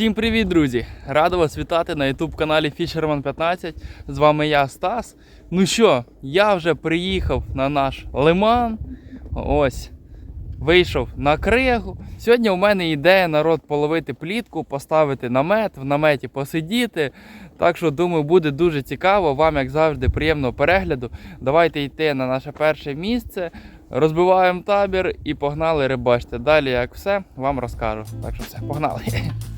Всім привіт, друзі! Радий вас вітати на YouTube каналі Fisherman 15. З вами я, Стас. Ну що, я вже приїхав на наш лиман. Ось. Вийшов на кригу. Сьогодні у мене ідея народ половити плітку, поставити намет, в наметі посидіти. Так що, думаю, буде дуже цікаво. Вам, як завжди, приємного перегляду. Давайте йти на наше перше місце, розбиваємо табір і погнали рибачити. Далі, як все, вам розкажу. Так що все, погнали.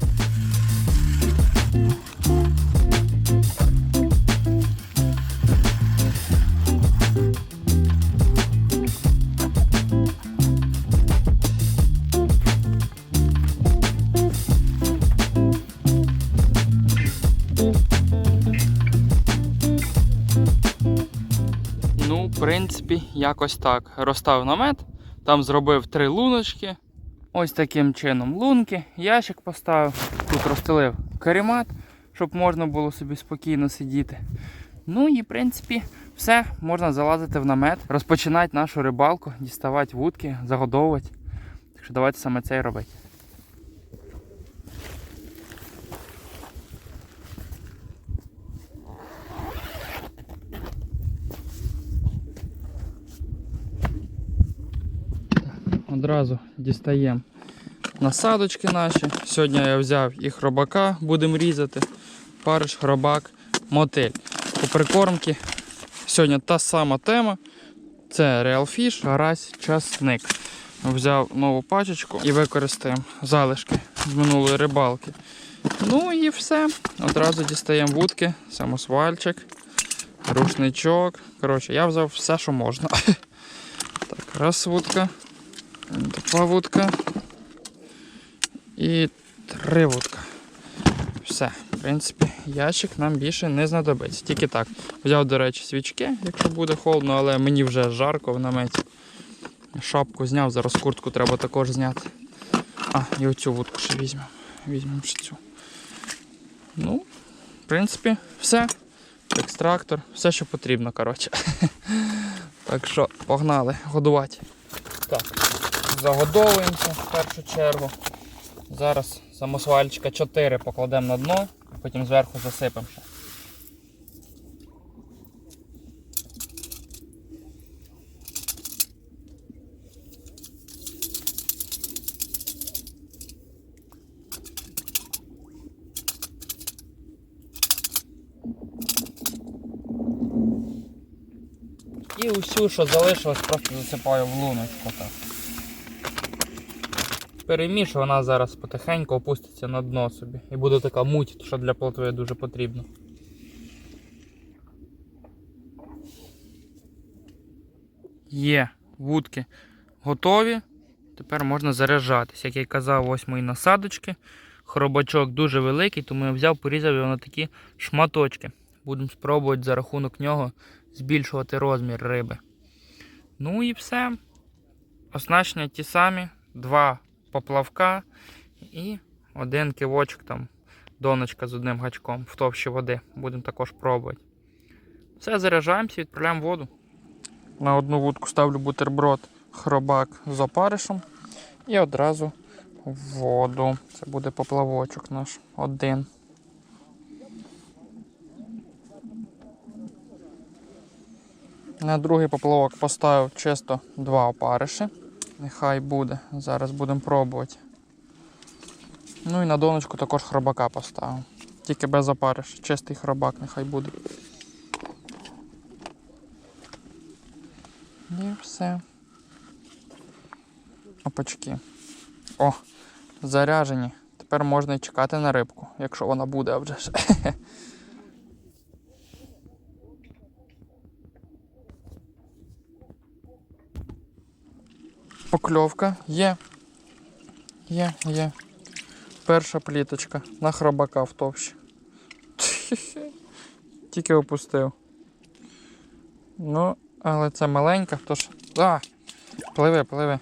принципі, якось так. Розставив намет, там зробив три луночки. Ось таким чином лунки, ящик поставив, тут розстелив каремат, щоб можна було собі спокійно сидіти. Ну і в принципі все, можна залазити в намет, розпочинати нашу рибалку, діставати вудки, загодовувати. Так що давайте саме це і робити. Одразу дістаємо насадочки наші. Сьогодні я взяв і хробака, будемо різати. Париш, хробак, мотель. По прикормці сьогодні та сама тема. Це Real Fish, гарась, часник. Взяв нову пачечку і використаємо залишки з минулої рибалки. Ну і все. Одразу дістаємо вудки, самосвальчик, рушничок. Коротше, я взяв все, що можна. Так, раз вудка. Два вудка. І три вудка. Все. В принципі, ящик нам більше не знадобиться. Тільки так. Взяв, до речі, свічки, якщо буде холодно, але мені вже жарко в наметі. Шапку зняв, зараз куртку треба також зняти. А, і оцю вудку ще візьмемо. Візьмемо ще цю. Ну, в принципі, все. Екстрактор, все, що потрібно, коротше. Так що, погнали годувати. Так, загодовуємося в першу чергу. Зараз самосвальчика 4 покладемо на дно, потім зверху засипемо. І усю, що залишилось, просто засипаю в луночку. Так. Перемішую, вона зараз потихеньку опуститься на дно собі. І буде така муть, що для плотви дуже потрібно. Є вудки готові. Тепер можна заряджатись. Як я казав, ось мої насадочки. Хробачок дуже великий, тому я взяв, порізав його на такі шматочки. Будемо спробувати за рахунок нього збільшувати розмір риби. Ну і все. Оснащення ті самі, два поплавка і один кивочок там, доночка з одним гачком в товщі води. Будемо також пробувати. Все, заряджаємося, відправляємо воду. На одну вудку ставлю бутерброд хробак з опаришем і одразу воду. Це буде поплавочок наш один. На другий поплавок поставив чисто два опариші. Нехай буде. Зараз будемо пробувати. Ну і на доночку також хробака поставив. Тільки без опариш. Чистий хробак нехай буде. І все. Опачки. О, заряжені. Тепер можна і чекати на рибку, якщо вона буде а вже ж. Покльовка є. Є, є. Перша пліточка на хробака в товщі. Тільки опустив. Ну, але це маленька, тож. А! Пливе, пливе.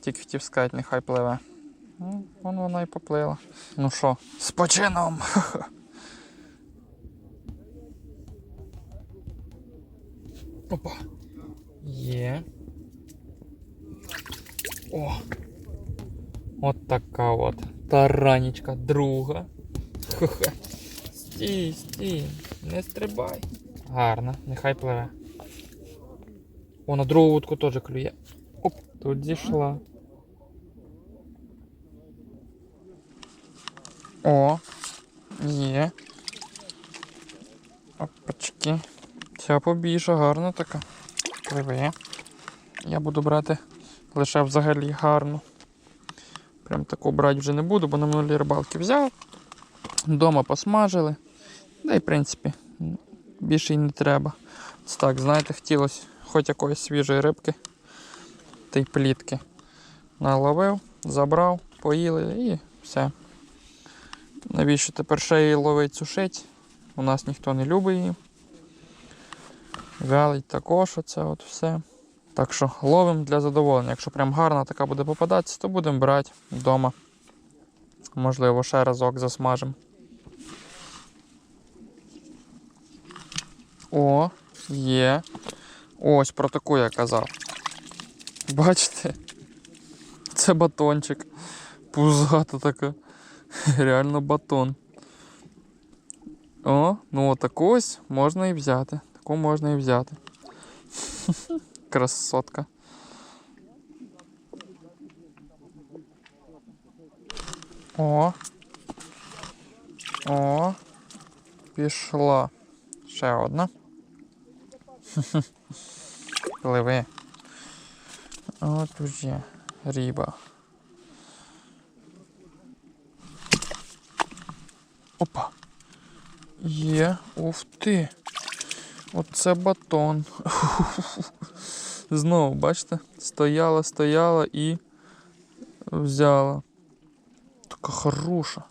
Тільки хотів сказати, нехай пливе. Ну, вон вона і поплила. Ну що, з почином! Опа. Є. О. От така от таранічка друга. Хе-хе. Стій, стій, не стрибай. Гарно, нехай пливе. О, на другу вудку теж клює. Оп, тут зійшла. О, є. Опачки. Ця побільша, гарна така. Пливе. Я буду брати лише взагалі гарну. Прям таку брати вже не буду, бо на минулій рибалки взяв. Дома посмажили. Да і в принципі більше й не треба. Ось так, знаєте, хотілося хоч якоїсь свіжої рибки та й плітки. Наловив, забрав, поїли і все. Навіщо тепер ще її ловить сушить? У нас ніхто не любить її. Вялить також оце от все. Так що ловимо для задоволення. Якщо прям гарна така буде попадатися, то будемо брати вдома. Можливо, ще разок засмажимо. О, є. Ось про таку я казав. Бачите? Це батончик. Пузата така. Реально батон. О, ну таку ось можна і взяти. Таку можна і взяти. Красотка. О. О. Пішла. Ще одна. Пливи. От уже риба. Опа. Є. Уф ти. Оце батон. Знову, бачите? Стояла, стояла і взяла. Така хороша.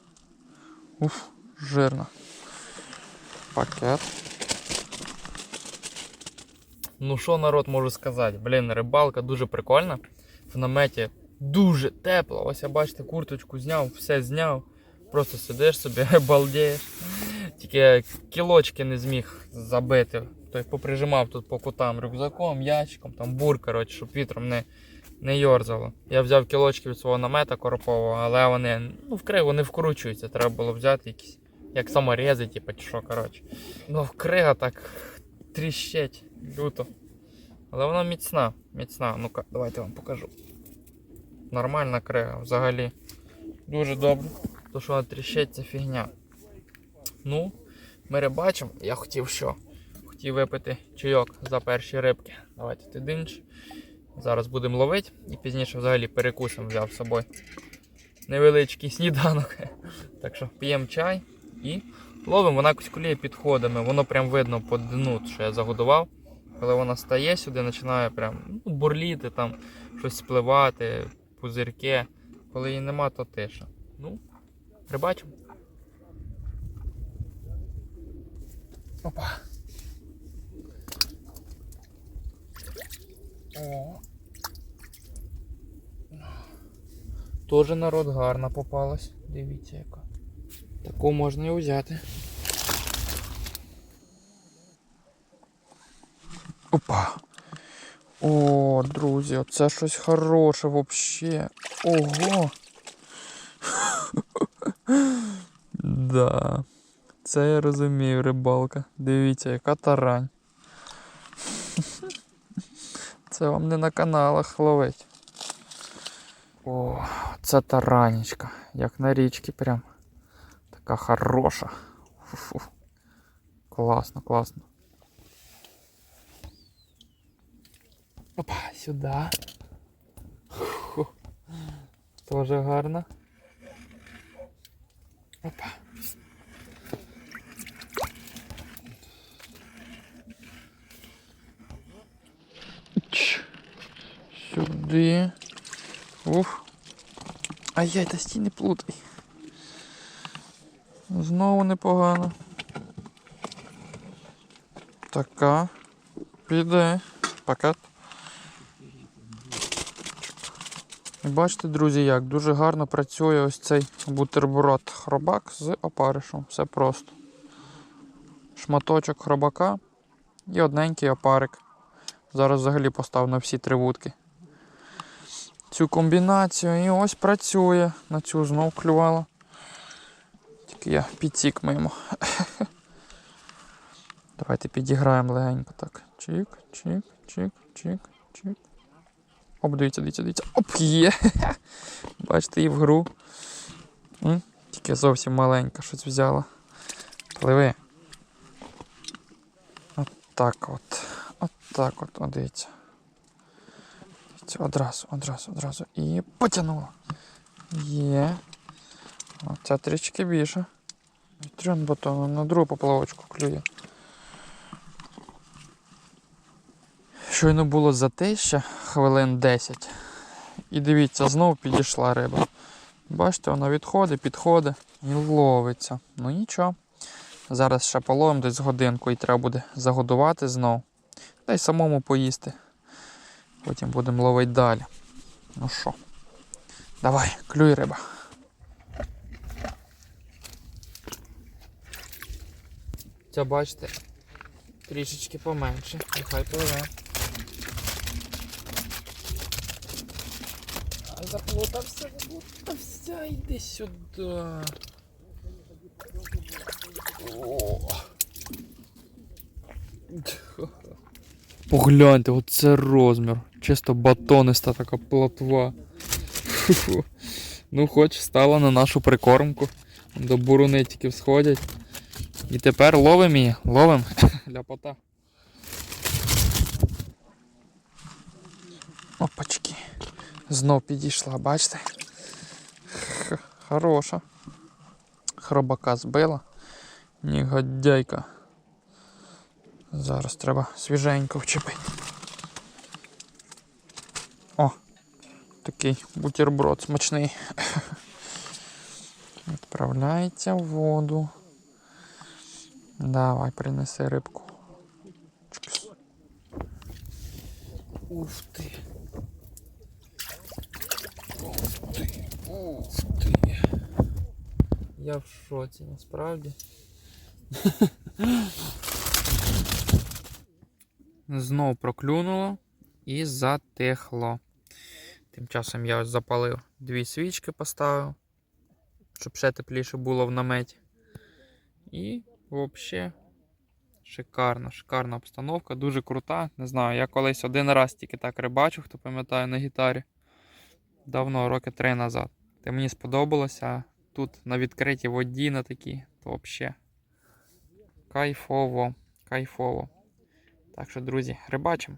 Уф, жирна. Пакет. Ну що народ можу сказати? Блін, рибалка дуже прикольна. В наметі дуже тепло. Ось я бачите, курточку зняв, все зняв. Просто сидиш собі, балдієш. Тільки кілочки не зміг забити. Тобто поприжимав тут по кутам рюкзаком, ящиком, там бур, коротше, щоб вітром не, не йорзало. Я взяв кілочки від свого намета коропового, але вони ну, вкриго не вкручуються. Треба було взяти якісь, як саморези, типу, чи що, коротше. Ну, крига так тріщить люто. Але вона міцна, міцна. Ну-ка, давайте вам покажу. Нормальна крига взагалі. Дуже добре. То, що вона тріщить, це фігня. Ну, ми рибачимо. Я хотів що? Хотів випити чайок за перші рибки. Давайте тидинч. Зараз будемо ловити і пізніше взагалі перекусом взяв з собою. Невеличкий сніданок. Так що п'ємо чай і ловимо. Вона куліє підходами. Воно прям видно по дну, що я загодував. Коли вона стає сюди, починає прям ну, бурліти, там, щось спливати, пузирки. Коли її нема, то тиша. Ну, рибачимо. Опа. О. Тоже народ гарна попалась. Дивіться яка. Таку можна і взяти. Опа. О, друзі, оце щось хороше вообще. Ого. да. Це я розумію, рибалка. Дивіться, яка тарань. Це вам не на каналах ловить. О, це таранечка. Як на річці прям. Така хороша. Фу-фу. Класно, класно. Опа, сюди. Фу. Тоже гарно. Опа. Сюди. Уф. Ай-яй, та стій не плутай. Знову непогано. Така. Піде. Пакет. І бачите, друзі, як дуже гарно працює ось цей бутерброд хробак з опаришем. Все просто. Шматочок хробака і одненький опарик. Зараз взагалі постав на всі три вудки. Цю комбінацію і ось працює. На цю знов клювала. Тільки я підсік мимо. Давайте підіграємо легенько так. Чик, чик, чик, чик, чик. Оп, дивіться, дивіться, дивіться. Оп, є. Бачите, і в гру. Тільки зовсім маленька щось взяла. Пливи. От так от. От так от, от дивіться. Дивіться, одразу, одразу, одразу. І потягнула. Є. Оця трішки більше. Трьон батон на другу поплавочку клює. Щойно було затища хвилин 10. І дивіться, знов підійшла риба. Бачите, вона відходить, підходить і ловиться. Ну нічого. Зараз ще половимо десь годинку і треба буде загодувати знов. Та й самому поїсти. Потім будемо ловити далі. Ну що, давай, клюй риба. Ця бачите, трішечки поменше. Нехай пливе. Заплутався, заплутався, йди сюди. О. Погляньте, оце розмір. Чисто батониста така плотва. Фу-фу. Ну, хоч стала на нашу прикормку. До бурунитиків сходять. І тепер ловимо її, ловимо. Ляпота. Опачки. Знов підійшла, бачите? Хороша. Хробака збила. Негодяйка. Зараз треба свіженько вчепити. О! Такий бутерброд смачний. Відправляється в воду. Давай, принеси рибку. Ух ти. Ух ти. Ух ти. Я в шоці, насправді. Знов проклюнуло і затихло. Тим часом я ось запалив дві свічки поставив, щоб ще тепліше було в наметі. І взагалі шикарна, шикарна обстановка, дуже крута. Не знаю, я колись один раз тільки так рибачив, хто пам'ятає на гітарі. Давно, роки три назад. Та мені сподобалося. Тут на відкритій воді на такій, то взагалі кайфово, кайфово. Так що, друзі, рибачимо.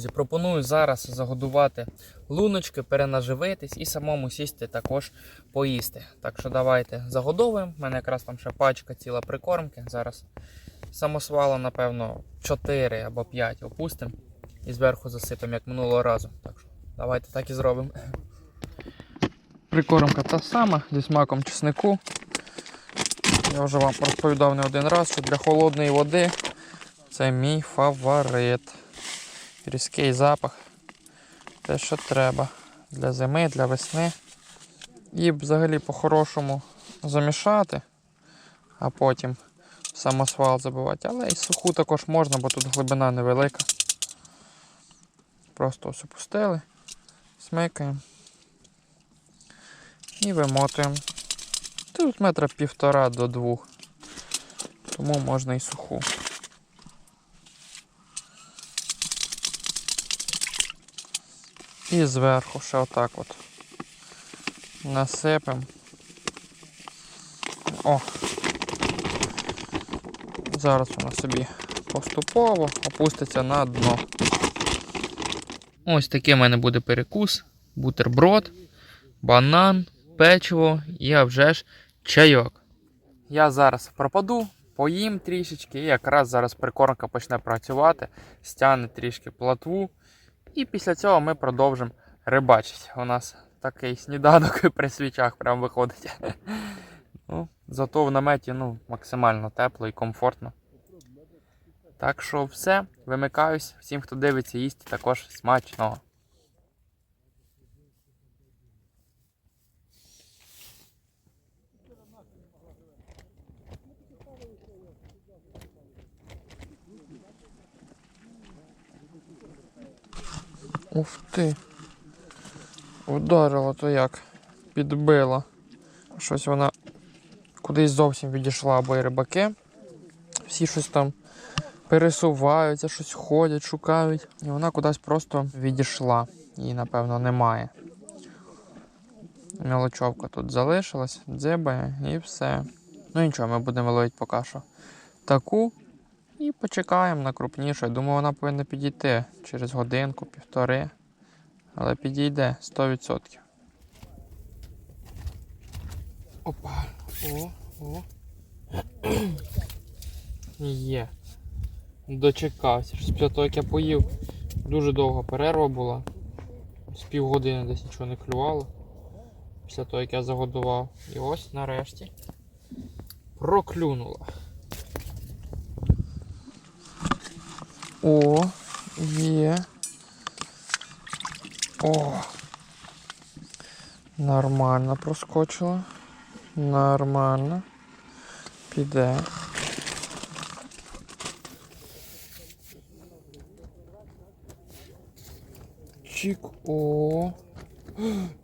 Друзі, пропоную зараз загодувати луночки, перенаживитись і самому сісти також поїсти. Так що давайте загодовуємо. У мене якраз там ще пачка ціла прикормки. Зараз самосвала, напевно, 4 або 5 опустимо і зверху засипемо, як минулого разу. Так що давайте так і зробимо. Прикормка та сама зі смаком чеснику. Я вже вам розповідав не один раз, що для холодної води це мій фаворит. Різкий запах. Те, що треба для зими, для весни. І взагалі по-хорошому замішати, а потім самосвал забивати. Але і суху також можна, бо тут глибина невелика. Просто ось опустили, смикаємо і вимотуємо. Тут метра півтора до двох. Тому можна і суху. І зверху ще отак от насипемо О. Зараз вона собі поступово опуститься на дно. Ось такий в мене буде перекус, бутерброд, банан, печиво і а вже ж чайок. Я зараз пропаду, поїм трішечки, і якраз зараз прикормка почне працювати, стягне трішки платву. І після цього ми продовжимо рибачити. У нас такий сніданок при свічах прям виходить. Ну, зато в наметі ну, максимально тепло і комфортно. Так що все, вимикаюсь. Всім, хто дивиться, їсть також смачного. Ух ти. Ударило то як. Підбило. Щось вона кудись зовсім відійшла, бо і рибаки. Всі щось там пересуваються, щось ходять, шукають. І вона кудись просто відійшла. Її, напевно, немає. Мілочовка тут залишилась, дзибає і все. Ну нічого, ми будемо ловити поки що таку. І почекаємо на крупнішу. Я думаю, вона повинна підійти через годинку, півтори. Але підійде 100%. Опа. О, о. Є. Дочекався. Щось після того, як я поїв, дуже довга перерва була. З півгодини десь нічого не клювало. Після того, як я загодував. І ось нарешті проклюнула. О, є. О. Нормально проскочила. Нормально. Піде. Чик. О.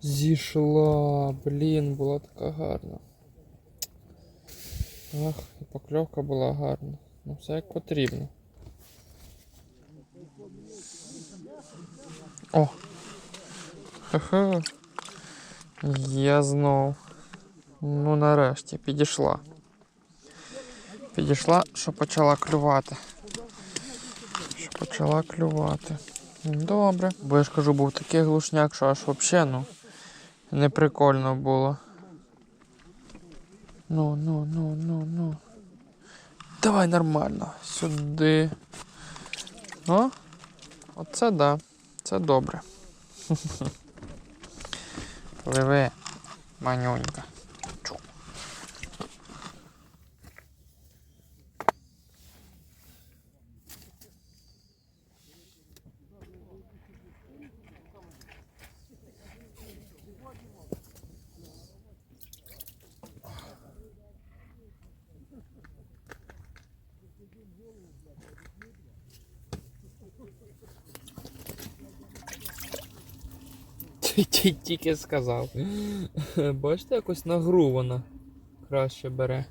Зійшла. Блін, була така гарна. Ах, і покльовка була гарна. Ну все як потрібно. О! Ха-ха. Я знов. Ну нарешті підійшла. Підійшла, що почала клювати. Що почала клювати. Добре. Бо я ж кажу, був такий глушняк, що аж взагалі, ну, не прикольно було. Ну, ну, ну, ну, ну. Давай нормально. Сюди. О, оце да. Це добре. Пливи, манюнька. Чу. Ті- Тільки сказав. Бачите, якось на гру вона краще бере.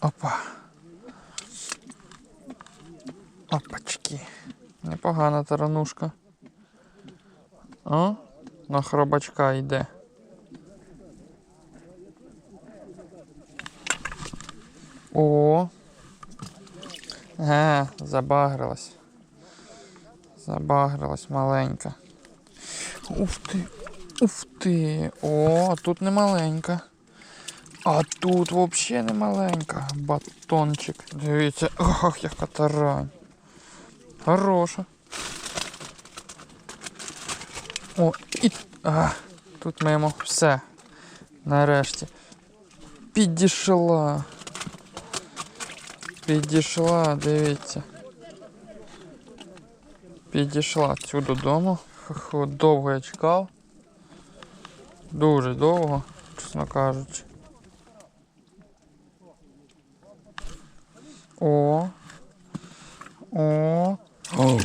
Опа. Опачки. Непогана таранушка. О, на хробачка йде. О, Ага, забагрилась. Забагрилась маленька. Уф ти. Уф ти. О, тут не маленька. А тут взагалі не маленька. Батончик. Дивіться. Ох, яка тарань. Хороша. О, і. А, тут мимо. Все. Нарешті. Підійшла. Підійшла, дивіться. Підійшла цю додому. Довго я чекав. Дуже довго, чесно кажучи. О. О. О.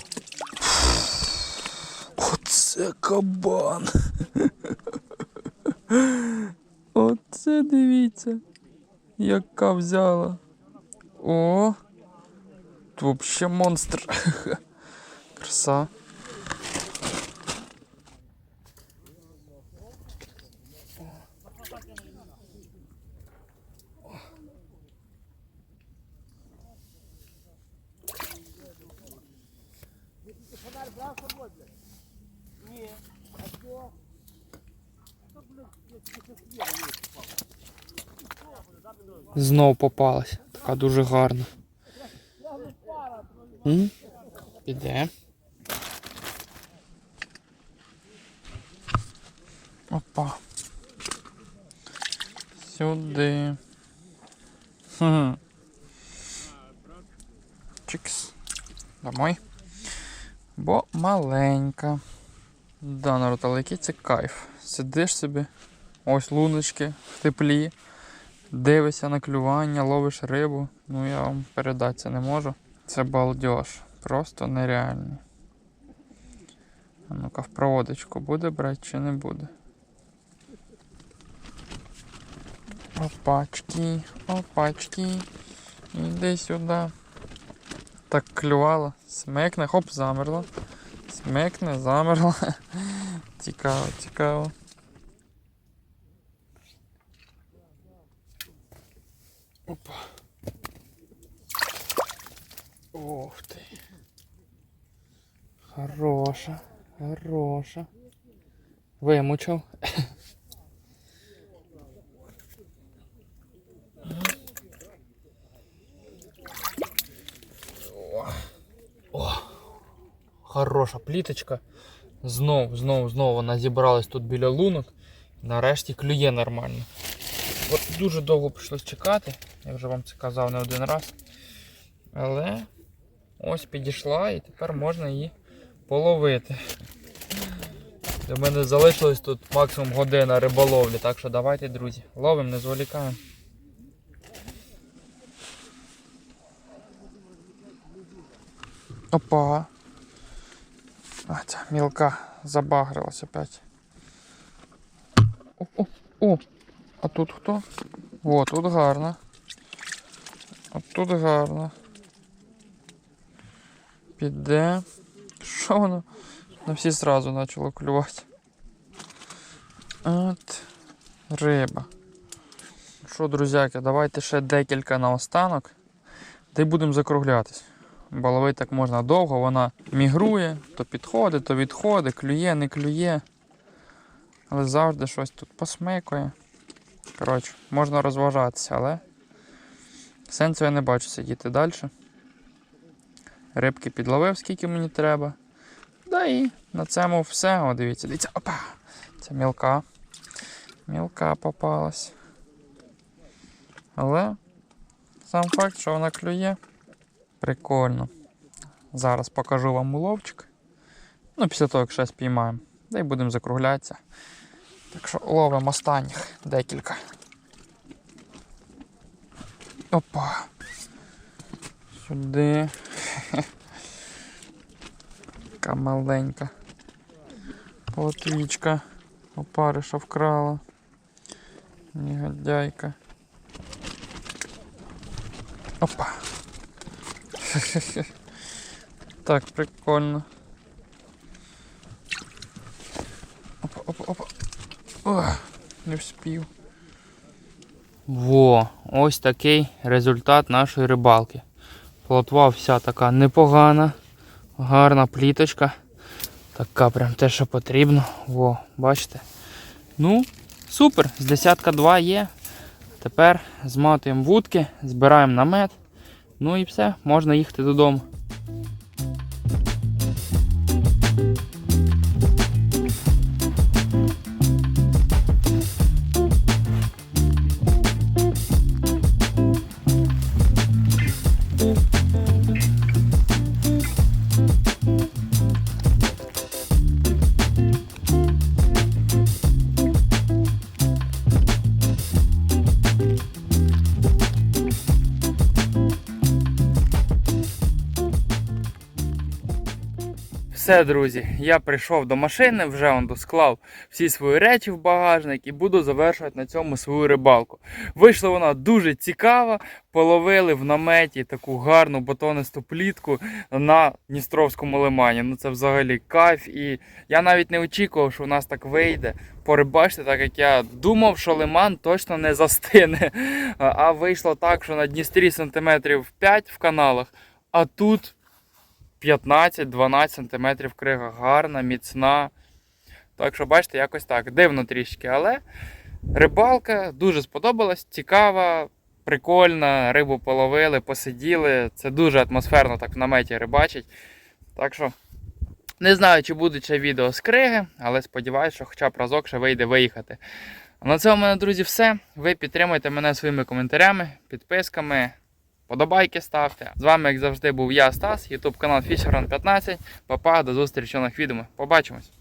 Оце кабан. Оце дивіться. Яка взяла. О, это вообще монстр. Краса. Знов попалась. Така дуже гарна. М? Піде. Опа. Сюди. Хм. Чикс. Домой. Бо маленька. Да, народ, але який це кайф. Сидиш собі, ось луночки в теплі, дивишся на клювання, ловиш рибу. Ну я вам передати це не можу. Це балдеж. Просто нереальний. А ну-ка в проводочку буде брати чи не буде? Опачки, опачки. Іди сюди. Так клювала. Смикне, хоп, замерла. Смикне, замерла. Цікаво, цікаво. Опа. Ух ти. Хороша, хороша. Вимучив. Хороша пліточка. Знов, знов, знов вона зібралась тут біля лунок. Нарешті клює нормально. От дуже довго прийшлось чекати, я вже вам це казав не один раз. Але ось підійшла і тепер можна її половити. До мене залишилось тут максимум година риболовлі, так що давайте, друзі, ловимо, не зволікаємо. Опа. А, ця мілка забагрилась опять. О, о, о! А тут хто? О, тут гарно. А тут гарно. Піде. Що воно? На всі зразу почало клювати. От риба. Що, друзяки, давайте ще декілька наостанок. Та й будемо закруглятись. Бо ловити так можна довго, вона мігрує, то підходить, то відходить, клює, не клює. Але завжди щось тут посмикує. Коротше, можна розважатися, але сенсу я не бачу сидіти далі. Рибки підловив, скільки мені треба. Да і на цьому все. О, дивіться, дивіться, опа! Це мілка. Мілка попалась. Але сам факт, що вона клює. Прикольно. Зараз покажу вам уловчик. Ну, після того, як ще спіймаємо. Да й будемо закруглятися. Так що ловимо останніх декілька. Опа. Сюди. Така маленька. Плотвічка. Опариша вкрала. Негодяйка. Опа. Так, прикольно. Опа, опа, опа. О, не вспів. Во, ось такий результат нашої рибалки. Плотва вся така непогана, гарна пліточка. Така прям те, що потрібно. Во, бачите? Ну, супер, з десятка два є. Тепер зматуємо вудки, збираємо намет. Ну і все, можна їхати додому. Все, друзі, я прийшов до машини, вже он досклав всі свої речі в багажник і буду завершувати на цьому свою рибалку. Вийшла вона дуже цікава. Половили в наметі таку гарну батонисту плітку на Дністровському лимані. Ну це взагалі кайф. І я навіть не очікував, що у нас так вийде. Порибачте, так як я думав, що лиман точно не застине. А- вийшло так, що на Дністрі сантиметрів 5 в каналах, а тут. 15-12 см крига гарна, міцна. Так що, бачите, якось так. Дивно трішки, але Рибалка дуже сподобалась, цікава, прикольна. Рибу половили, посиділи. Це дуже атмосферно так в наметі рибачить. Так що не знаю, чи будуть ще відео з криги, але сподіваюся, що хоча б разок ще вийде виїхати. На цьому, мене, друзі, все. Ви підтримуйте мене своїми коментарями, підписками, подобайки ставте. З вами, як завжди, був я, Стас, YouTube канал Fisherman 15. Папа, до зустрічі нових відео. Побачимось!